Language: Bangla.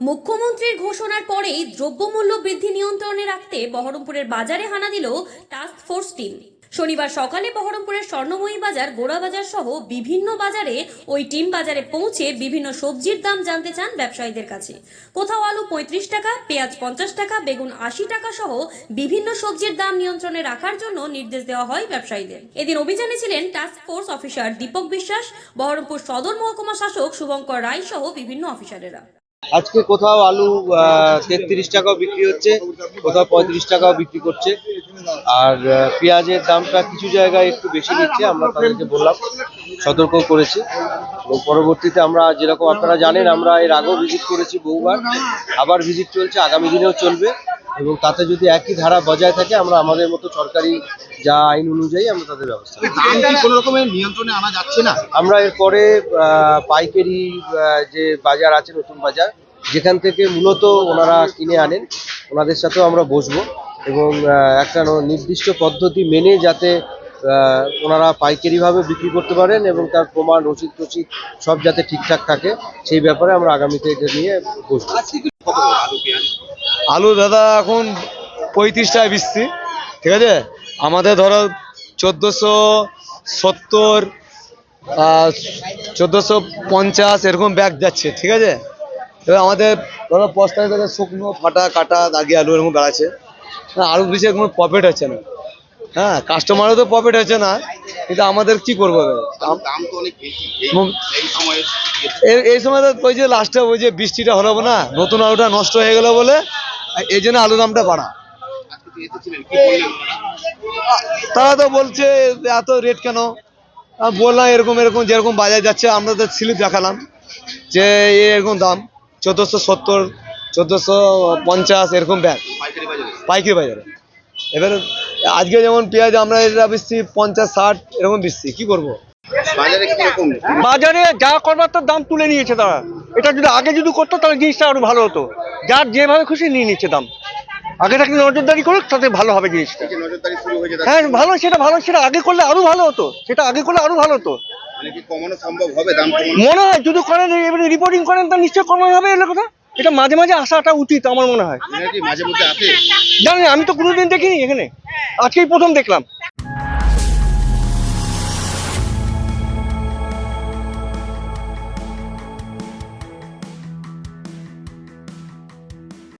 মুখ্যমন্ত্রীর ঘোষণার পরেই দ্রব্যমূল্য বৃদ্ধি নিয়ন্ত্রণে রাখতে বহরমপুরের বাজারে হানা দিল টাস্ক ফোর্স টিম। শনিবার সকালে বহরমপুরের স্বর্ণময়ী বাজার, গোড়া বাজার সহ বিভিন্ন বাজারে ওই টিম বাজারে পৌঁছে বিভিন্ন সবজির দাম জানতে চান ব্যবসায়ীদের কাছে। কোথাও আলু পঁয়ত্রিশ টাকা, পেঁয়াজ পঞ্চাশ টাকা, বেগুন আশি টাকা সহ বিভিন্ন সবজির দাম নিয়ন্ত্রণে রাখার জন্য নির্দেশ দেওয়া হয় ব্যবসায়ীদের। এদিন অভিযানে ছিলেন টাস্ক ফোর্স অফিসার দীপক বিশ্বাস, বহরমপুর সদর মহকুমা শাসক শুভঙ্কর রায় সহ বিভিন্ন অফিসারেরা। আজকে কোথাও আলু তেত্রিশ টাকাও বিক্রি হচ্ছে, কোথাও পঁয়ত্রিশ টাকাও বিক্রি করছে। আর পেঁয়াজের দামটা কিছু জায়গায় একটু বেশি নিচ্ছে, আমরা তাদেরকে বললাম, সতর্ক করেছি। এবং পরবর্তীতে আমরা, যেরকম আপনারা জানেন, আমরা এর আগেও ভিজিট করেছি বহুবার। আবার ভিজিট চলছে, আগামী দিনেও চলবে। এবং তাতে যদি একই ধারা বজায় থাকে আমরা আমাদের মতো সরকারি যা আইন অনুযায়ী আমরা তাদের ব্যবস্থা কোনো রকমের নিয়ন্ত্রণে আনা যাচ্ছে না? আমরা এরপরে পাইকারি যে বাজার আছে নতুন বাজার যেখান থেকে মূলত ওনারা কিনে আনেন ওনাদের সাথেও আমরা বসবো এবং একটা নির্দিষ্ট পদ্ধতি মেনে যাতে আহ, ওনারা পাইকারিভাবে বিক্রি করতে পারেন এবং তার প্রমাণ রসিদ টসিদ সব যাতে ঠিকঠাক থাকে সেই ব্যাপারে আমরা আগামীতে এটা নিয়ে বসবো। আলু দাদা এখন পঁয়ত্রিশ টাকা বিস্তি ঠিক আছে? আমাদের ধরো চোদ্দোশো সত্তর চোদ্দোশো পঞ্চাশ এরকম ব্যাগ যাচ্ছে ঠিক আছে? এবার আমাদের ধরো বস্তায় ধরো শুকনো ফাটা কাটা দাগি আলু এরকম বেড়াচ্ছে। হ্যাঁ আলু বেশি কোনো প্রফিট হচ্ছে না। হ্যাঁ কাস্টমারও তো প্রফিট হচ্ছে না কিন্তু আমাদের কি করব এই সময় তো ওই যে লাস্টে ওই যে বৃষ্টিটা হলো না নতুন আলুটা নষ্ট হয়ে গেল বলে এই জন্য আলু দামটা বাড়া। তো? তারা তো বলছে এত রেট কেন? বললাম এরকম এরকম যেরকম বাজার যাচ্ছে আমরা তো স্লিপ দেখালাম যে এরকম দাম চোদ্দোশো সত্তর চোদ্দোশো পঞ্চাশ এরকম ব্যাগ পাইকারি বাজারে। এবারে আজকে যেমন পেঁয়াজ আমরা এটা বেচছি পঞ্চাশ ষাট এরকম বেচছি। কি করব? বাজারে বাজারে যা করবার তার দাম তুলে নিয়েছে তারা। এটা যদি আগে যদি করতো তাহলে জিনিসটা আরও ভালো হতো। যার যেভাবে খুশি নিয়ে নিচ্ছে দাম। আগে থাকলে নজরদারি করুক তাতে ভালো হবে জিনিসটা। হ্যাঁ ভালো সেটা ভালো সেটা আগে করলে আরও ভালো হতো। সেটা আগে করলে আরও ভালো হতো। মানে মনে হয় যদি করেন এবারে রিপোর্টিং করেন তা নিশ্চয় কমানো হবে এগুলো কথা। এটা মাঝে মাঝে আসাটা উচিত আমার মনে হয়। এনারা কি মাঝে মধ্যে আসে? জানি আমি তো কোনোদিন দেখিনি এখানে। আজকেই প্রথম দেখলাম।